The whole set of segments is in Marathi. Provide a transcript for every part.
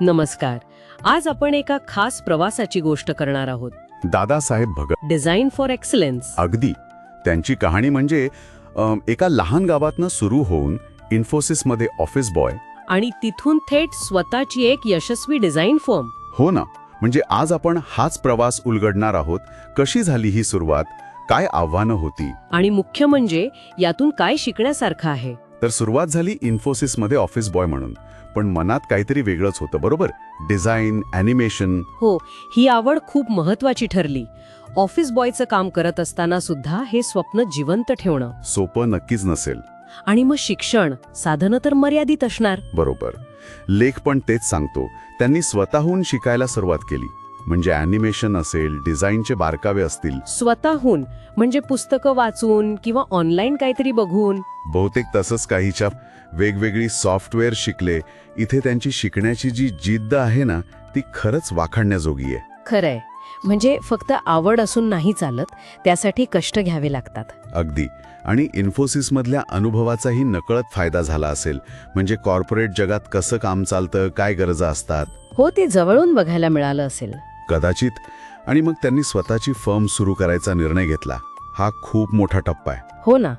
नमस्कार. आज आपण एका खास प्रवासाची गोष्ट करणार आहोत. Dadasaheb Bhagat. Design for excellence अगदी. त्यांची कहाणी म्हणजे अम, एका लहान गावातनं सुरू होऊन इन्फोसिसमध्ये ऑफिस बॉय. आणि तिथून थेट स्वतःची एक यशस्वी डिझाईन फर्म हो ना. म्हणजे आज आपण हाच प्रवास उलगडणार आहोत. कशी झाली ही सुरुवात? काय आव्हानं होती? आणि मुख्य म्हणजे यातून काय शिकण्यासारखं आहे? तर सुरुवात झाली इन्फोसिसमध्ये ऑफिस बॉय म्हणून. पण मनात काहीतरी वेगळंच होतं बरोबर? डिझाईन ॲनिमेशन हो ही आवड खूप महत्वाची ठरली. ऑफिस बॉयचं काम करत असताना सुद्धा हे स्वप्न जिवंत ठेवणं. सोपं नक्कीच नसेल. आणि मग शिक्षण साधनं तर मर्यादित असणार. बरोबर. लेख पण तेच सांगतो. त्यांनी स्वतःहून शिकायला सुरुवात केली. म्हणजे ॲनिमेशन असेल डिझाईनचे बारकावे असतील. स्वतःहून म्हणजे पुस्तकं वाचून किंवा ऑनलाईन काहीतरी बघून. बहुतेक तसंच काहीच्या वेगवेगळी सॉफ्टवेअर शिकले. इथे त्यांची शिकण्याची जी जिद्द आहे ना ती खरंच वाखाणण्याजोगी आहे. खरंय. म्हणजे फक्त आवड असून नाही चालत त्यासाठी कष्ट घ्यावे लागतात. अगदी. आणि इन्फोसिसमधल्या अनुभवाचाही नकळत फायदा झाला असेल. म्हणजे कॉर्पोरेट जगात कसं काम चालतं काय गरजा असतात? हो ते जवळून बघायला मिळालं असेल. कदाचित. आणि मग त्यांनी स्वतःची फर्म सुरू करायचा निर्णय घेतला. हा खूप मोठा टप्पा आहे. हो ना.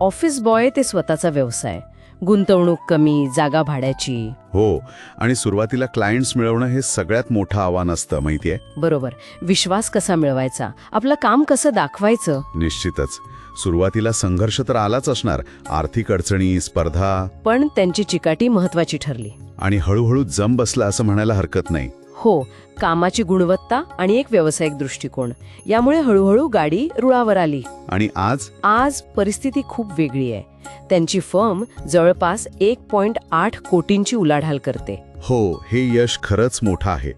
ऑफिस बॉय ते स्वतःचा व्यवसाय गुंतवणूक कमी जागा भाड्याची. हो आणि सुरुवातीला क्लायंट्स मिळवणं हे सगळ्यात मोठं आव्हान असतं माहितीये? बरोबर. विश्वास कसा मिळवायचा? आपलं काम कसं दाखवायचं? निश्चितच. सुरुवातीला संघर्ष तर आलाच असणार. आर्थिक अडचणी स्पर्धा. पण त्यांची चिकाटी महत्वाची ठरली. आणि हळूहळू जम बसला असं म्हणायला हरकत नाही. हो कामाची गुणवत्ता आणि एक व्यावसायिक दृष्टिकोन. यामुळे हळूहळू गाडी रुळावर आली. आणि आज? आज परिस्थिती खूप वेगळी आहे. त्यांची फर्म जवळपास एक पॉइंट आठ कोटींची उलाढाल करते. हो हे यश खरंच मोठं आहे.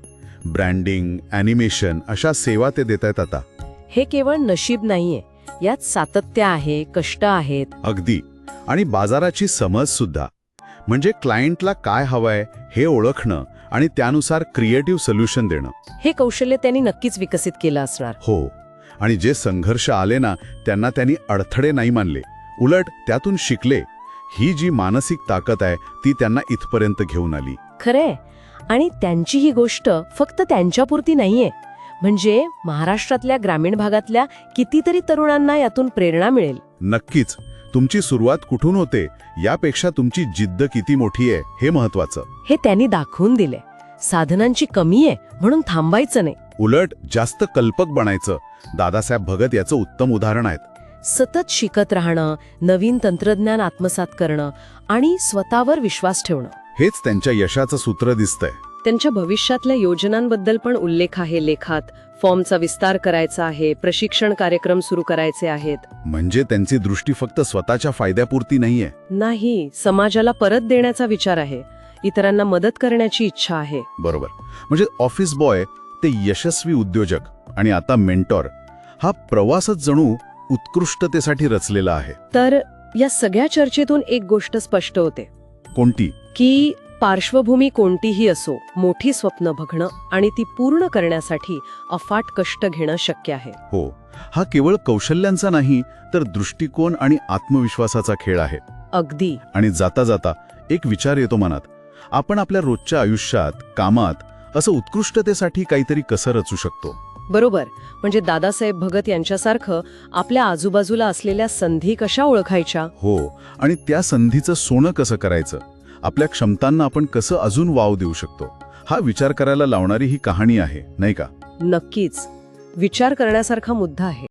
ब्रँडिंग ॲनिमेशन अशा सेवा ते देत आहेत आता. हे केवळ नशीब नाहीये. यात सातत्य आहे कष्ट आहेत. अगदी. आणि बाजाराची समज सुद्धा. म्हणजे क्लायंटला काय हवंय हे ओळखणं आणि त्यानुसार क्रिएटिव्ह सोल्युशन देणं. हे कौशल्य त्यांनी नक्कीच विकसित केलं असणार. हो. आणि जे संघर्ष आले ना त्यांना त्यांनी अडथळे नाही मानले. उलट त्यातून शिकले. ही जी मानसिक ताकद आहे ती त्यांना इथपर्यंत घेऊन आली. खरंय. आणि त्यांची ही गोष्ट फक्त त्यांच्यापुरती नाहीये. म्हणजे महाराष्ट्रातल्या ग्रामीण भागातल्या कितीतरी तरुणांना यातून प्रेरणा मिळेल. नक्कीच. तुमची सुरुवात कुठून होते? यापेक्षा तुमची जिद्द किती मोठी आहे हे महत्वाचं हे त्यांनी दाखवून दिले. साधनांची कमी आहे म्हणून थांबायचं नाही. उलट जास्त कल्पक बनायचं. दादासाहेब भगत याचं उत्तम उदाहरण आहेत. सतत शिकत राहणं नवीन तंत्रज्ञान आत्मसात करणं आणि स्वतःवर विश्वास ठेवणं. हेच त्यांच्या यशाचं सूत्र दिसतंय. त्यांच्या भविष्यातल्या योजनांबद्दल पण उल्लेख आहे लेखात. फॉर्मचा विस्तार करायचा आहे प्रशिक्षण कार्यक्रम सुरू करायचे आहेत. म्हणजे त्यांची दृष्टी फक्त स्वतःच्या फायद्यापुरती नाहीये? नाही समाजाला परत देण्याचा विचार आहे. इतरांना मदत करण्याची इच्छा आहे. बरोबर. म्हणजे ऑफिस बॉय ते यशस्वी उद्योजक आणि आता मेंटॉर हा प्रवासच जणू उत्कृष्टतेसाठी रचलेला आहे. तर या सगळ्या चर्चेतून एक गोष्ट स्पष्ट होते. कोणती? की पार्श्वभूमी कोणतीही असो मोठी स्वप्न बघणं आणि ती पूर्ण करण्यासाठी अफाट कष्ट घेणं शक्य आहे. हो हा केवळ कौशल्यांचा नाही तर दृष्टिकोन आणि आत्मविश्वासाचा खेळ आहे. अगदी. आणि जाता जाता एक विचार येतो मनात आपण आपल्या रोजच्या आयुष्यात कामात असं उत्कृष्टतेसाठी काहीतरी कसं रचू शकतो? बरोबर. म्हणजे दादासाहेब भगत यांच्यासारखं आपल्या आजूबाजूला असलेल्या संधी कशा ओळखायच्या? हो आणि त्या संधीचं सोनं कसं करायचं? आपल्या क्षमतांना आपण कसं अजून वाव देऊ शकतो? हा विचार करायला लावणारी ही कहाणी आहे नाही का? नक्कीच. विचार करण्यासारखा मुद्दा आहे.